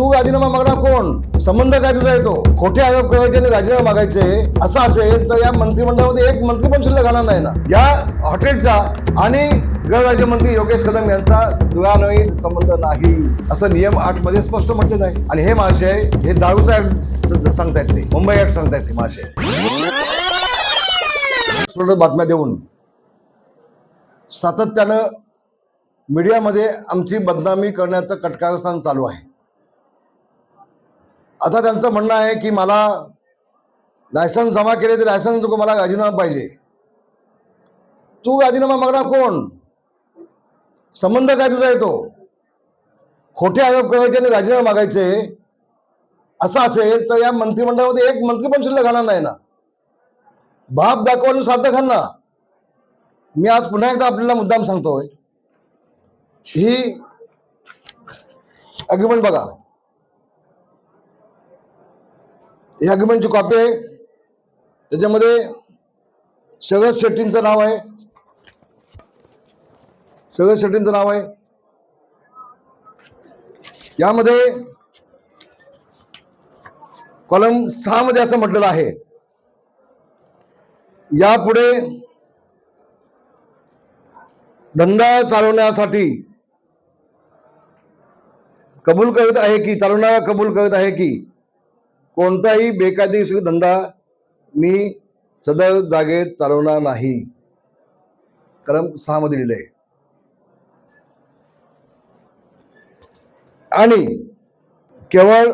तू राजीनामा मागणार कोण? संबंध काय तुझा येतो? खोटे आरोप करायचे आणि राजीनामा मागायचे असं असेल तर या मंत्रिमंडळामध्ये एक मंत्री पण शिल्लक राहणार नाही ना. या हॉटेलचा आणि गृहराज्यमंत्री योगेश कदम यांचा दुरान्वयी संबंध नाही असं नियम आठमध्ये स्पष्ट म्हटलेलं आहे आणि हे महाशय हे दारूचा ऍक्ट सांगतायत ते मुंबई ऍक्ट सांगतायत ते महाशय. बातम्या देऊन सातत्यानं मीडियामध्ये आमची बदनामी करण्याचं कटकारस्थान चालू आहे. आता त्यांचं म्हणणं आहे की मला लायसन्स जमा केले तर लायसन्स नको मला राजीनामा पाहिजे. तू राजीनामा मागणार कोण? संबंध काय तुझा येतो? खोटे आरोप करायचे आणि राजीनामा मागायचे असं असेल तर या मंत्रिमंडळामध्ये एक मंत्री पण शिल्लक घालणार नाही ना. बाप दाखवून साध्य खाना मी आज पुन्हा एकदा आपल्याला मुद्दाम सांगतोय. ही अग्रीमेंट बघा. ही अग्रीमेंटची कॉपी आहे. त्याच्यामध्ये शरद शेट्टींचं नाव आहे. शरद शेट्टींचं नाव आहे. यामध्ये कॉलम सहा मध्ये असं म्हटलेलं आहे. यापुढे धंदा चालवण्यासाठी कबूल करत आहे की चालवणारा कबूल करत आहे की कोणताही बेकायदेशीर धंदा मी सदर जागेत चालवणार नाही. कलम सहामध्ये लिहिलंय. आणि केवळ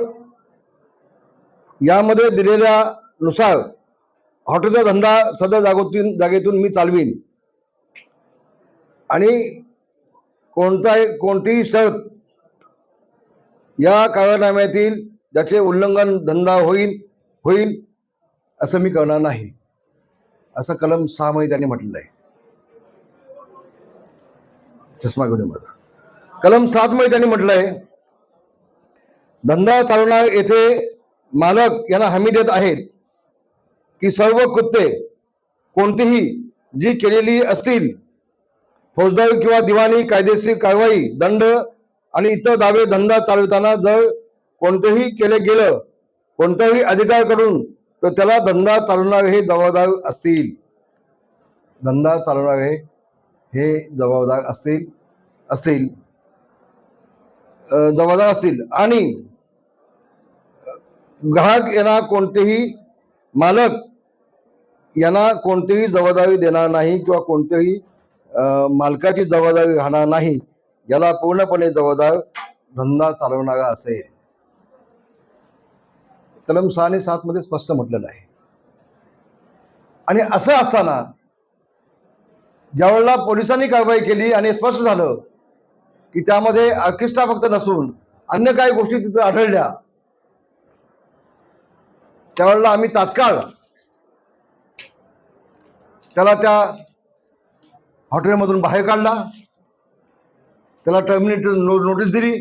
यामध्ये दिलेल्या नुसार हॉटेलचा धंदा सदर जागोतून जागेतून मी चालवीन. आणि कोणताही कोणतीही शर्त या करारनाम्यातील ज्याचे उल्लंघन धंदा होईल होईल असं मी करणार नाही. असं कलम सहा मध्ये त्यांनी म्हटलेलं आहे. चष्मा घेऊन माझा. कलम सात मध्ये त्यांनी आहे धंदा चालवणार येथे मालक यांना हमी देत आहेत की सर्व कृत्ये कोणतीही जी केलेली असतील फौजदारी किंवा दिवाणी कायदेशीर कारवाई दंड आणि इतर दावे धंदा चालवताना जर कोणतंही केलं गेलं कोणत्याही करून तर त्याला धंदा चालवणारे हे जबाबदार असतील. धंदा चालवणारे हे जबाबदार असतील असतील. जबाबदार असतील. आणि ग्राहक यांना कोणतेही मालक यांना कोणतीही जबाबदारी देणार नाही किंवा कोणतेही मालकाची जबाबदारी राहणार नाही याला पूर्णपणे जबाबदार धंदा चालवणारा असेल. कलम सहा आणि सात मध्ये स्पष्ट म्हटलेलं आहे. आणि असं असताना ज्यावेळेला पोलिसांनी कारवाई केली आणि स्पष्ट झालं की त्यामध्ये ऑर्केस्ट्रा फक्त नसून अन्य काही गोष्टी तिथं आढळल्या त्यावेळेला आम्ही तात्काळ त्याला त्या हॉटेलमधून बाहेर काढला त्याला टर्मिनेटर नो नोटीस दिली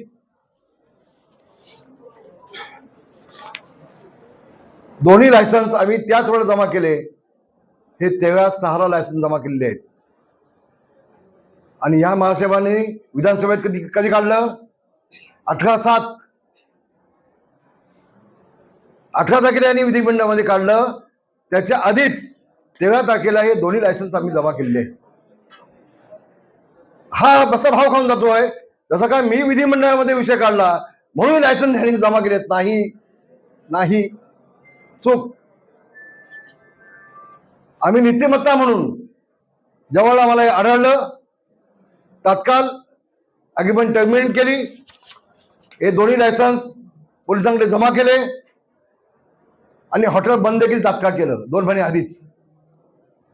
दोन्ही लायसन्स आम्ही त्याच वेळेला जमा केले. हे तेव्हा सहारा लायसन्स जमा केलेले आहेत. आणि या महासाहेबांनी विधानसभेत कधी कधी काढलं? अठरा सात. अठरा तारखेला यांनी विधिमंडळामध्ये काढलं. त्याच्या आधीच तेरा तारखेला हे दोन्ही लायसन्स आम्ही जमा केलेले हा कसा भाव खाऊन जातोय. जसं काय मी विधिमंडळामध्ये विषय काढला म्हणून लायसन्स ह्यांनी जमा केलेत. नाही. नाही. चूक. आम्ही नीतिमत्ता म्हणून जवळ आम्हाला हे आढळलं. तात्काळ अग्रिमेंट टर्मिनेट केली. हे दोन्ही लायसन्स पोलिसांकडे जमा केले. आणि हॉटेल बंद देखील तात्काळ केलं. दोन महिने आधीच.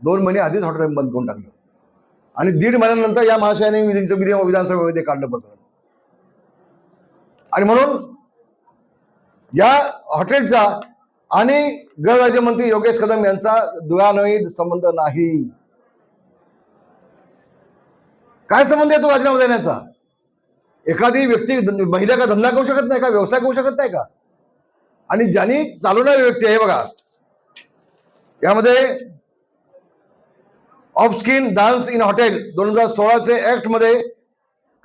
दोन महिने आधीच हॉटेल बंद करून टाकलं. आणि दीड महिन्यानंतर या महाशयाने विधी विधानसभेमध्ये काढलं पत्र. आणि म्हणून या हॉटेलचा आणि गृहराज्यमंत्री योगेश कदम यांचा दुरान्वयी संबंध नाही. काय संबंध आहे तो राजीनामा देण्याचा? एखादी व्यक्ती महिला का धंदा करू शकत नाही का? व्यवसाय करू शकत नाही का? आणि ज्यांनी चालवणारी व्यक्ती आहे बघा यामध्ये off skin dance in hotel दोन हजार सोळाचे ऍक्टमध्ये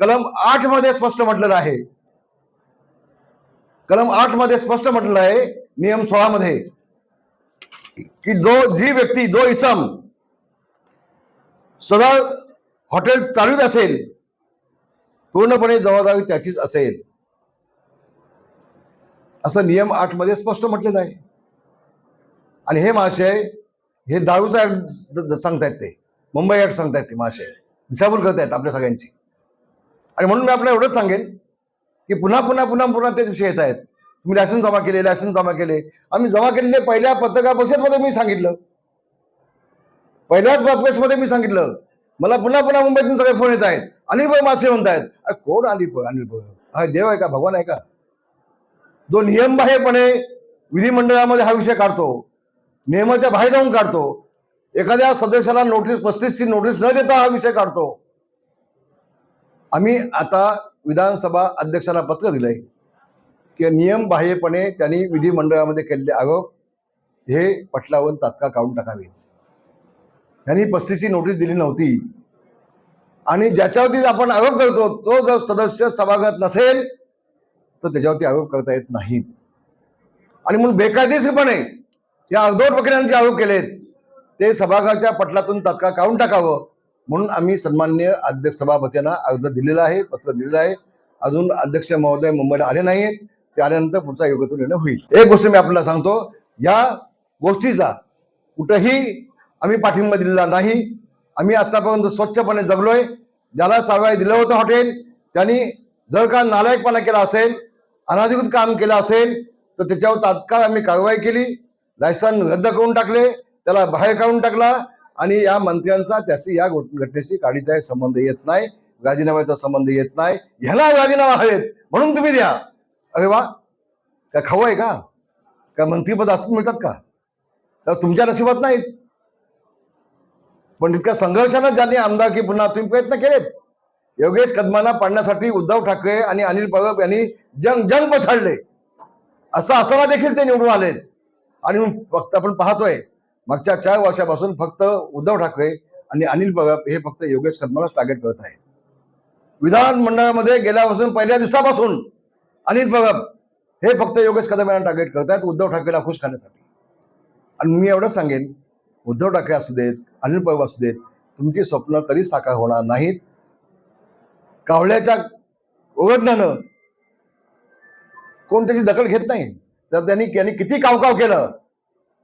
कलम आठमध्ये स्पष्ट म्हटलेलं आहे. कलम आठमध्ये स्पष्ट म्हटलेलं आहे नियम सोळा मध्ये की जो जी व्यक्ती जो इसम सदा हॉटेल चालूच असेल पूर्णपणे जबाबदारी त्याचीच असेल. असं नियम आठमध्ये स्पष्ट म्हटलेलं आहे. आणि हे महाशय हे दारूचा ऍक्ट सांगतायत ते. मुंबई ऍक्ट सांगतायत ते महाशय दिशाभूल करत आहेत आपल्या सगळ्यांची. आणि म्हणून मी आपल्याला एवढंच सांगेन की पुन्हा पुन्हा पुन्हा पुन्हा ते विषय येत आहेत. तुम्ही लायसन्स जमा केले लायसन्स जमा केले. आम्ही जमा केलेले पहिल्या पत्रकार परिषदमध्ये मी सांगितलं. पहिल्याच प्रेसमध्ये मी सांगितलं. मला पुन्हा पुन्हा मुंबईतून सगळे फोन येत आहेत. अनिल भाऊ मासे म्हणतायत. कोण अनिल भाऊ? अनिल भाऊ. हा देव आहे का? भगवान आहे का? जो नियमबाह्यपणे विधिमंडळामध्ये हा विषय काढतो. नियमाच्या बाहेर जाऊन काढतो. एखाद्या सदस्याला नोटीस पस्तीसची नोटीस न देता हा विषय काढतो. आम्ही आता विधानसभा अध्यक्षाला पत्र दिलंय. की नियमबाह्यपणे त्यांनी विधिमंडळामध्ये केलेले आरोप हे पटलावर तात्काळ काढून टाकावेत. त्यांनी पस्तीसची नोटीस दिली नव्हती. आणि ज्याच्यावरती आपण आरोप करतो तो जर सदस्य सभागत नसेल तर त्याच्यावरती आरोप करता येत नाहीत. आणि म्हणून बेकायदेशीरपणे या अर्धवट प्रक्रियांचे आरोप केलेत. ते सभागृहाच्या पटलातून तात्काळ काढून टाकावं. म्हणून आम्ही सन्मान्य अध्यक्ष सभापतींना अर्ज दिलेला आहे पत्र दिलेलं आहे. अजून अध्यक्ष महोदय मुंबईला आले नाहीत. ते आल्यानंतर पुढचा योग्य निर्णय होईल. एक गोष्ट मी आपल्याला सांगतो या गोष्टीचा कुठंही आम्ही पाठिंबा दिलेला नाही. आम्ही आतापर्यंत स्वच्छपणे जगलोय. ज्याला चालवाय दिलं होतं हॉटेल त्यांनी जर का नालायकपणा केला असेल अनाधिकृत काम केलं असेल तर त्याच्यावर तात्काळ आम्ही कारवाई केली. लायसन रद्द करून टाकले त्याला बाहेर काढून टाकला आणि या मंत्र्यांचा त्याशी या घटनेशी काडीचा संबंध येत नाही राजीनाम्याचा संबंध येत नाही. ह्याला राजीनामा हवेत म्हणून तुम्ही द्या. अरे वा काय खाऊ आहे का? काय मंत्रीपद असंच मिळतात का? तर तुमच्या नशिबात नाहीत. पण इतक्या संघर्षानं ज्यांनी आमदार की पुन्हा तुम्ही प्रयत्न केलेत योगेश कदमांना पाडण्यासाठी उद्धव ठाकरे आणि अनिल परब यांनी जंग जंग पछाडले. असं असताना देखील ते निवडून आलेत. आणि फक्त आपण पाहतोय मागच्या चार वर्षापासून फक्त उद्धव ठाकरे आणि अनिल परब हे फक्त योगेश कदमालाच टार्गेट करत आहेत. विधानमंडळामध्ये गेल्यापासून पहिल्या दिवसापासून अनिल परब हे फक्त योगेश कदम यांना टार्गेट करतात उद्धव ठाकरेला खुश करण्यासाठी. आणि मी एवढंच सांगेन उद्धव ठाकरे असू देत अनिल परब असू देत तुमची स्वप्न कधी साकार होणार नाहीत. कावळ्याच्या ओघडण्यानं कोण त्याची दखल घेत नाही? तर त्यांनी त्यांनी किती कावकाव केलं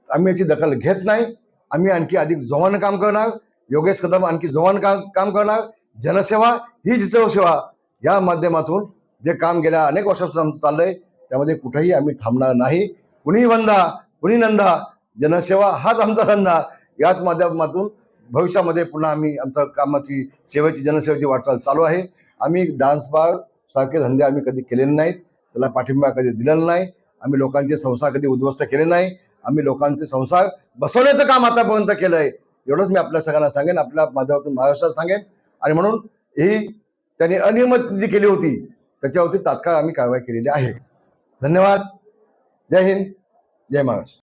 आम्ही याची दखल घेत नाही. आम्ही आणखी अधिक जोमानं काम करणार. योगेश कदम आणखी जोमानं काम काम करणार. जनसेवा ही सेवा या माध्यमातून जे काम गेल्या अनेक वर्षापासून आमचं चाललंय त्यामध्ये कुठेही आम्ही थांबणार नाही. कुणी बंधा कुणी नंदा जनसेवा हाच आमचा धंदा. याच माध्यमातून भविष्यामध्ये पुन्हा आम्ही आमच्या कामाची सेवेची जनसेवेची वाटचाल चालू आहे. आम्ही डान्स बार सारखे धंदे आम्ही कधी केलेले नाहीत. त्याला पाठिंबा कधी दिलेला नाही. आम्ही लोकांचे संसार कधी उद्ध्वस्त केले नाही. आम्ही लोकांचे संसार बसवण्याचं काम आतापर्यंत केलं आहे एवढंच मी आपल्या सगळ्यांना सांगेन आपल्या माध्यमातून महाराष्ट्रात सांगेन. आणि म्हणून ही त्यांनी अनियमित जी केली होती त्याच्यावरती तात्काळ आम्ही कारवाई केलेली आहे. धन्यवाद. जय हिंद. जय महाराष्ट्र.